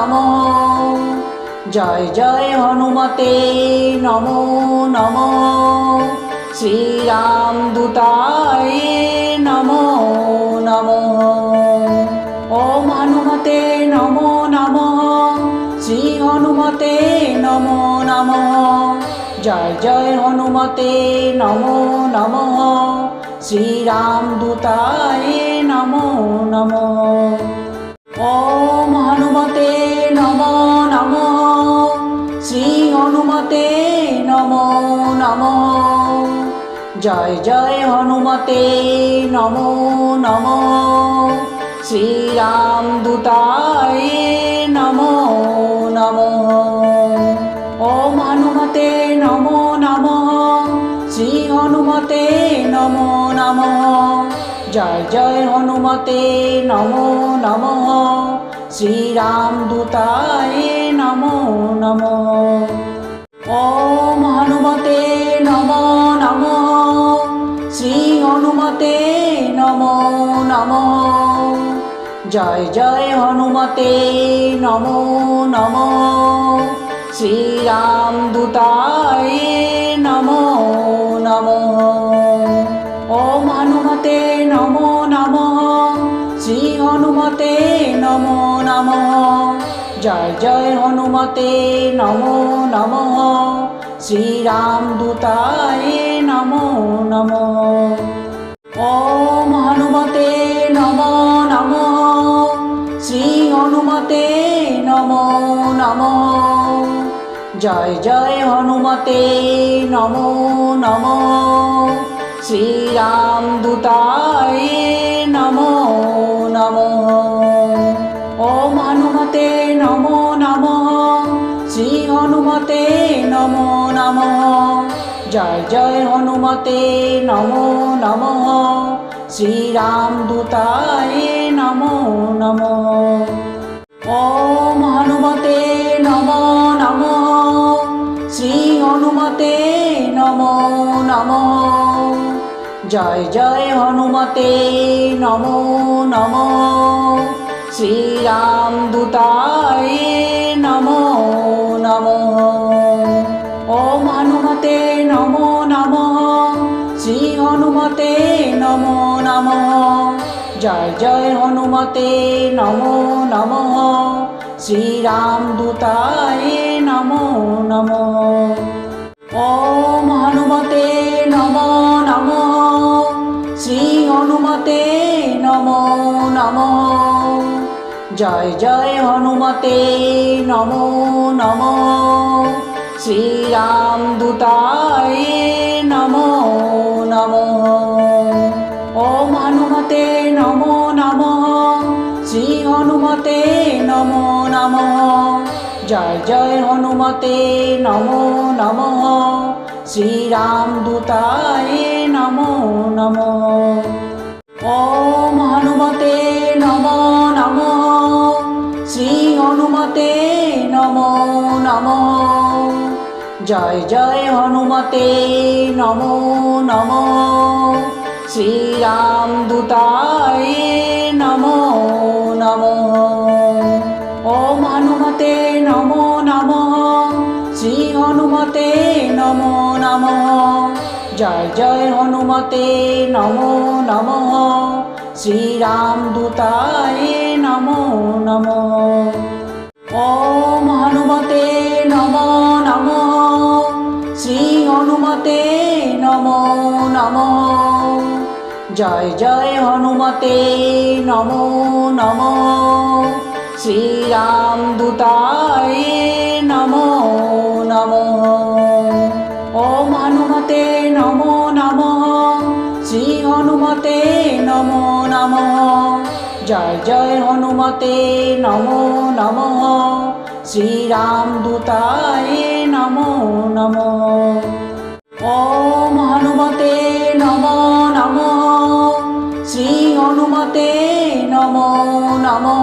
নমো। জয় জয় হনুমতে নমো নমো। শ্রীরাম দূতায় নমো নমো। ওম হনুমতে নমো নমো। শ্রী হনুমতে নমো নমো। জয় জয় হনুমতে নমো নমো। শ্রীরাম দূতায় নমো নমো। ওম হনুমতে নমো নমো। শ্রী হনুমতে নমো নমো। জয় জয় হনুমতে নমো নমো। শ্রীরাম দূতায় নমো নমো। ওম হনুমতে নমো নমো। শ্রী হনুমতে নমো নমো। জয় জয় হনুমতে নমো নমো। শ্রীরাম দূতায় নমো নমো। ওম হনুমতে নমো নমো। শ্রী হনুমতে নমো নমো। জয় জয় হনুমতে নমো নমো। শ্রীরাম দূতায় নমো নমো। ওম হনুমতে নমো নমো শ্রী হনুমতে নমো নমো। জয় জয় হনুমতে নমো নমো। শ্রীরাম দূতায় নমো নমো। ওম হনুমতে নমো নমো। শ্রী হনুমতে নমো নমো। জয় জয় হনুমতে নমো নমো। শ্রীরাম দূতায় নমো নমো হনুমতে নমো নমো। জয় জয় হনুমতে নমো নমো। শ্রীরাম দূতায় নমো নমো। ওম হনুমতে নমো নমো। শ্রী হনুমতে নমো নমো। জয় জয় হনুমতে নমো নমো। শ্রীরাম দূতায় নমো নমো। ওম হনুমতে নমো নমো। শ্রী হনুমতে নমো নমো। জয় জয় হনুমতে নমো নমো। শ্রীরাম দূতায় নমো নমো। ওম হনুমতে নমো নমো। শ্রী হনুমতে নমো নমো। জয় জয় হনুমতে নমো নমো। শ্রীরাম দূতায় নমো নমো। ওম হনুমতে নমো নমো। শ্রী হনুমতে নমো নমো। জয় জয় হনুমতে নমো নমো। শ্রীরাম দূতায় নমো নমো। ওম হনুমতে নমো নমো। শ্রী হনুমতে নমো নমো। জয় জয় হনুমতে নমো নমো। শ্রীরাম দূতায় নমো নমো। ওম হনুমতে নমো নমো। শ্রী হনুমতে নমো নমো। জয় জয় হনুমতে নমো নমো। শ্রীরাম দূতায় নমো নমো। ওম হনুমতে নমো নমো। শ্রী হনুমতে নমো নমো। জয় জয় হনুমতে নমো নমো। শ্রীরাম দূতায় নমো নমো। ওম হনুমতে নমো নমো। শ্রী হনুমতে নমো নমো। জয় জয় হনুমতে নমো নমো। শ্রীরাম দূতায় নমো নমো। ওম হনুমতে নমো নমো। শ্রী হনুমতে নমো নমো।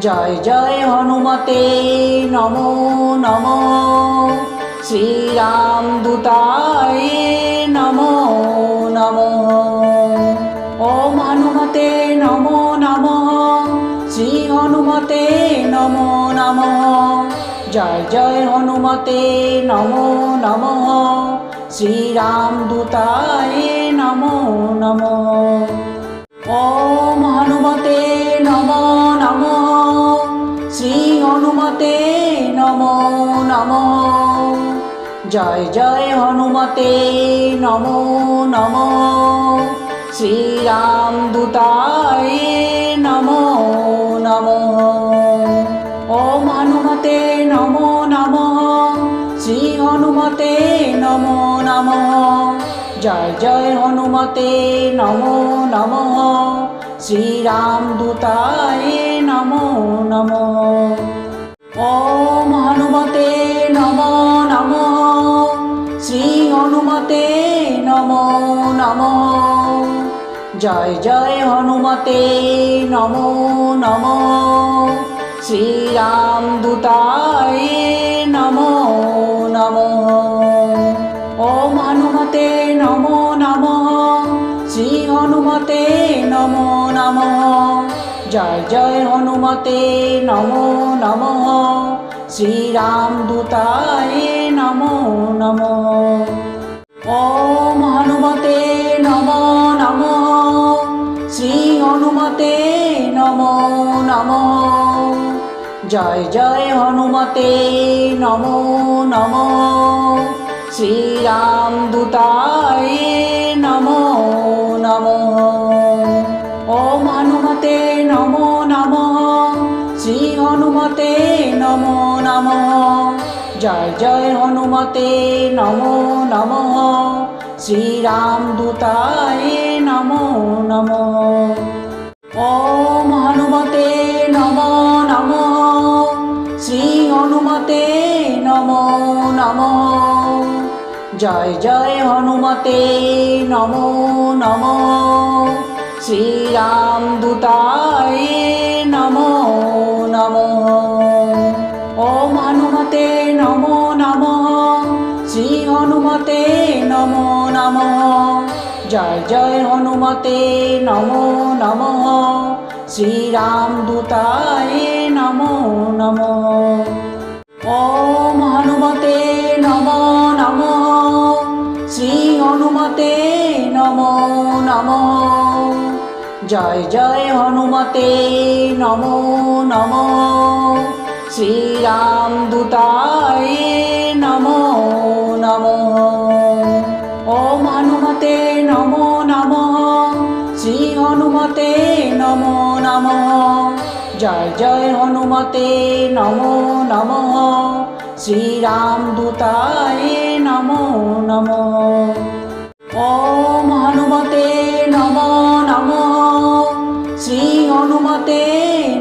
জয় জয় হনুমতে নমো নমো। শ্রীরাম দূতায় নমো নমো। নমো নমো। শ্রী হনুমতে নমো নমঃ। জয় জয় হনুমতে নমো নমঃ। শ্রীরাম দূতায় নমো নমঃ। ওম হনুমতে নমো নমঃ। শ্রী হনুমতে নমো নমঃ। জয় জয় হনুমতে নমো নমঃ। শ্রীরাম দূতায় নমো, নমঃ। ওম হনুমতে নমো, নমঃ। শ্রী হনুমতে নমো, নমঃ। জয় জয় হনুমতে নমো, নমঃ। শ্রীরাম দূতায় নমো, নমঃ। ওম হনুমতে নমো, নমঃ। শ্রী হনুমতে নমো, নমঃ। জয় জয় হনুমতে নমো, নমঃ। শ্রীরাম দূতায় নমো, নমঃ। ওম হনুমতে নমো, নমঃ। শ্রী হনুমতে নমো, নমঃ। জয় জয় হনুমতে নমো, নমঃ। শ্রীরাম দূতায় নমো, নমঃ। নমো, নমঃ। জয় জয় হনুমতে নমো, নমঃ। শ্রীরাম দূতায় নমো, নমঃ। ওম হনুমতে নমো, নমঃ। শ্রী হনুমতে নমো, নমঃ। জয় জয় হনুমতে নমো, নমঃ। শ্রীরাম দূতায় নমো, নমঃ। ওম জয় জয় হনুমতে নমো, নমঃ। শ্রীরাম দূতায় নমো, নমঃ। ওম হনুমতে নমো, নমঃ। শ্রী হনুমতে নমো, নমঃ। জয় জয় হনুমতে নমো, নমঃ। শ্রীরাম দূতায় নমো, নমঃ। জয় জয় হনুমতে নমো, নমঃ। শ্রীরাম দূতায় নমো, নমঃ। ওম হনুমতে নমো, নমঃ। শ্রী হনুমতে নমো, নমঃ। জয় জয় হনুমতে নমো, নমঃ। শ্রীরাম দূতায় নমো, নমঃ। ওম হনুমতে নমো, নমঃ। হনুমতে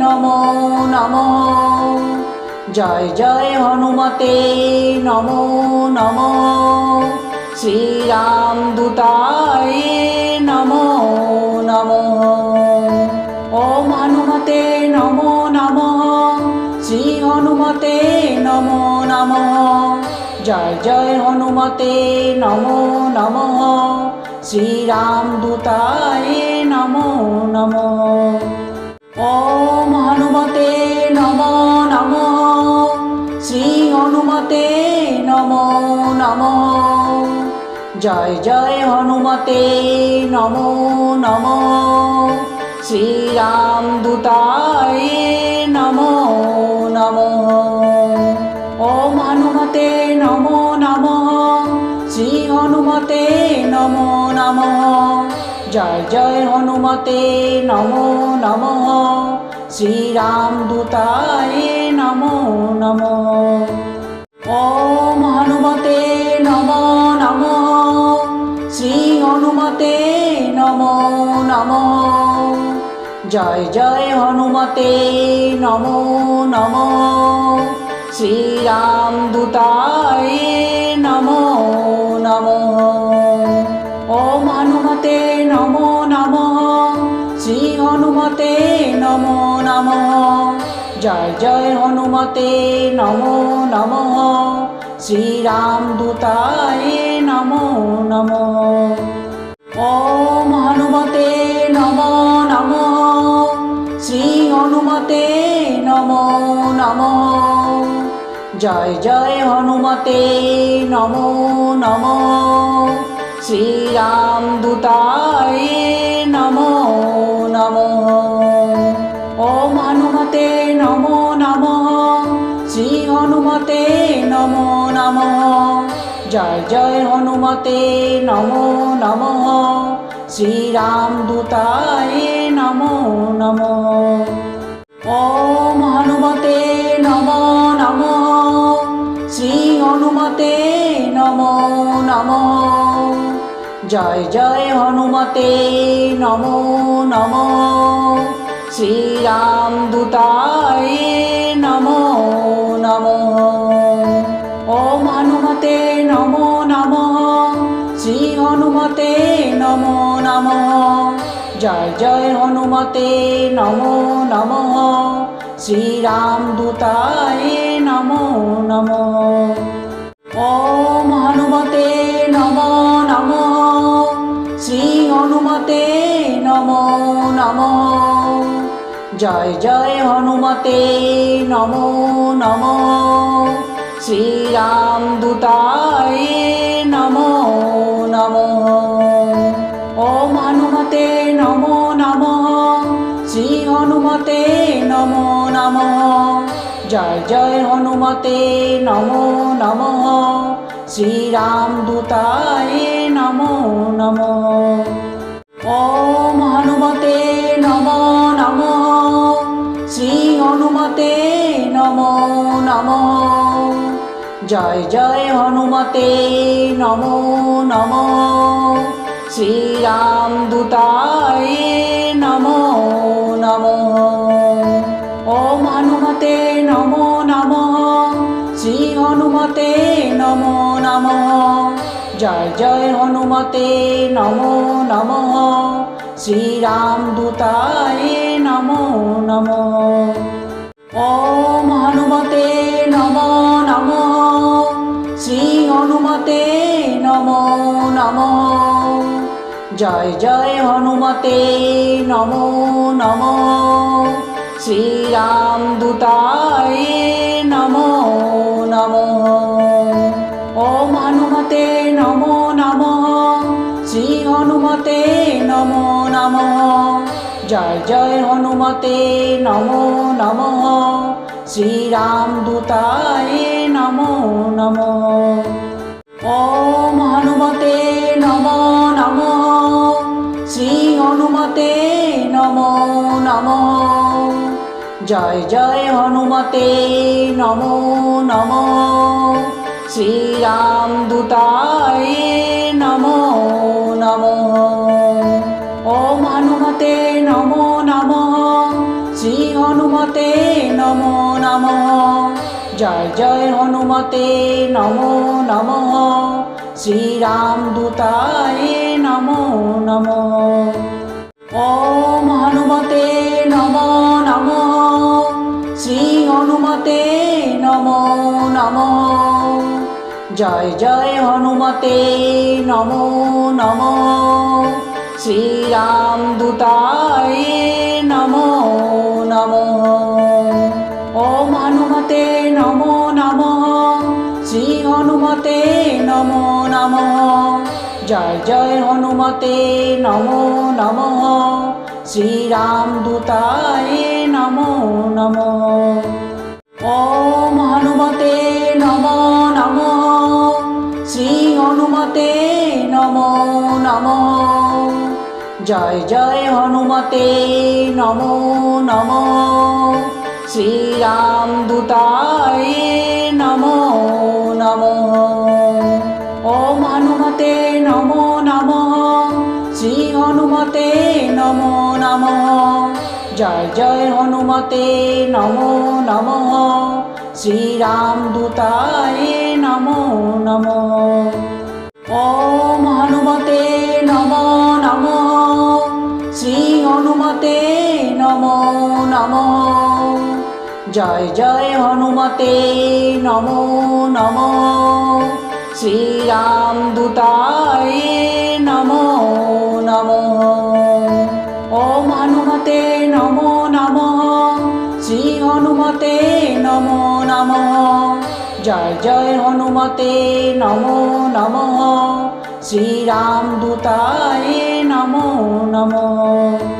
নমো, নমঃ। জয় জয় হনুমতে নমো, নমঃ। শ্রীরাম দূতায় নমো, নমঃ। ওম হনুমতে নমো, নমঃ। শ্রী হনুমতে নমো, নমঃ। জয় জয় হনুমতে নমো, নমঃ। শ্রীরাম দূতায় নমো, নমঃ। ওম হনুমতে নমো, নমঃ। শ্রী হনুমতে নমো, নমঃ। জয় জয় হনুমতে নমো, নমঃ। শ্রীরাম দূতায় নমো, নমঃ। ওম হনুমতে নমো, নমঃ। শ্রী হনুমতে নমো, নমঃ। জয় জয় হনুমতে নমো নমঃ। শ্রীরাম দূতায় নমো নমঃ। ওম হনুমতে নমো নমঃ। শ্রী হনুমতে নমো নমঃ। জয় জয় হনুমতে নমো নমঃ। শ্রীরাম দূতায় নমো নমঃ। ওম হনুমতে নমো। নমঃ জয় জয় হনুমতে নমো, নমঃ। শ্রীরাম দূতায় নমো, নমঃ। ওম হনুমতে নমো, নমঃ। শ্রী হনুমতে নমঃ। জয় জয় হনুমতে নমো, নমঃ। শ্রীরাম দূতায় জয় জয় হনুমতে নমো, নমঃ। শ্রীরাম দূতায় নমো, নমঃ। ওম হনুমতে নমো, নমঃ। শ্রী হনুমতে নমো, নমঃ। জয় জয় হনুমতে নমো, নমঃ। শ্রীরাম দূতায় নমো, নমঃ। নমো নমঃ। শ্রী হনুমতে নমো নমঃ। জয় জয় হনুমতে নমো নমঃ। শ্রীরাম দূতায় নমো নমঃ। ওম হনুমতে নমো নমঃ। শ্রী হনুমতে নমো নমঃ। জয় জয় হনুমতে নমো নমঃ। দূতায় নমো নমঃ। ওম হনুমতে নমো নমঃ, শ্রী হনুমতে নমো নমঃ। জয় জয় হনুমতে নমো নমঃ, শ্রীরাম দূতায় নমো নমঃ। ওম জয় জয় হনুমতে নমো, নমঃ। শ্রীরাম দূতায় নমো, নমঃ। ওম হনুমতে নমো, নমঃ। শ্রী হনুমতে নমো, নমঃ। জয় জয় হনুমতে নমো, নমঃ। শ্রীরাম দূতায় নমো, নমঃ। ওম হনুমতে নমো। জয় জয় হনুমতে নমো, নমঃ। শ্রীরাম দূতায় নমো, নমঃ। ওম হনুমতে নমো, নমঃ। শ্রী হনুমতে নমো, নমঃ। জয় জয় হনুমতে নমো, নমঃ। শ্রীরাম দূতায় নমো, নমঃ। ওম নমো, নমঃ। জয় জয় হনুমতে নমো, নমঃ। শ্রীরাম দূতায় নমো, নমঃ। ওম হনুমতে নমো, নমঃ। শ্রী হনুমতে নমো, নমঃ। জয় জয় হনুমতে নমো, নমঃ। শ্রীরাম দূতায় নমো, নমঃ। ওম হনুমতে নমো নমঃ শ্রী হনুমতে নমো নমঃ। জয় জয় হনুমতে নমো নমঃ, শ্রীরাম দূতায় নমো নমঃ। ওম হনুমতে নমো নমঃ শ্রী হনুমতে নমো নমঃ। জয় জয় হনুমতে নমো, নমঃ। শ্রীরাম দূতায় নমো, নমঃ। ওম হনুমতে নমো, নমঃ। শ্রী হনুমতে নমো, নমঃ। জয় জয় হনুমতে নমো, নমঃ। শ্রীরাম জয় জয় হনুমতে নমো, নমঃ। শ্রীরাম দূতায় নমো, নমঃ। ওম হনুমতে নমো, নমঃ। শ্রী হনুমতে নমো, নমঃ। জয় জয় হনুমতে নমো, নমঃ। শ্রীরাম দূতায় নমো, নমঃ। হনুমতে নম নম, শ্রী হনুমতে নম নম। জয় জয় হনুমতে নম নম, শ্রীরাম দূতায় নম নমঃ।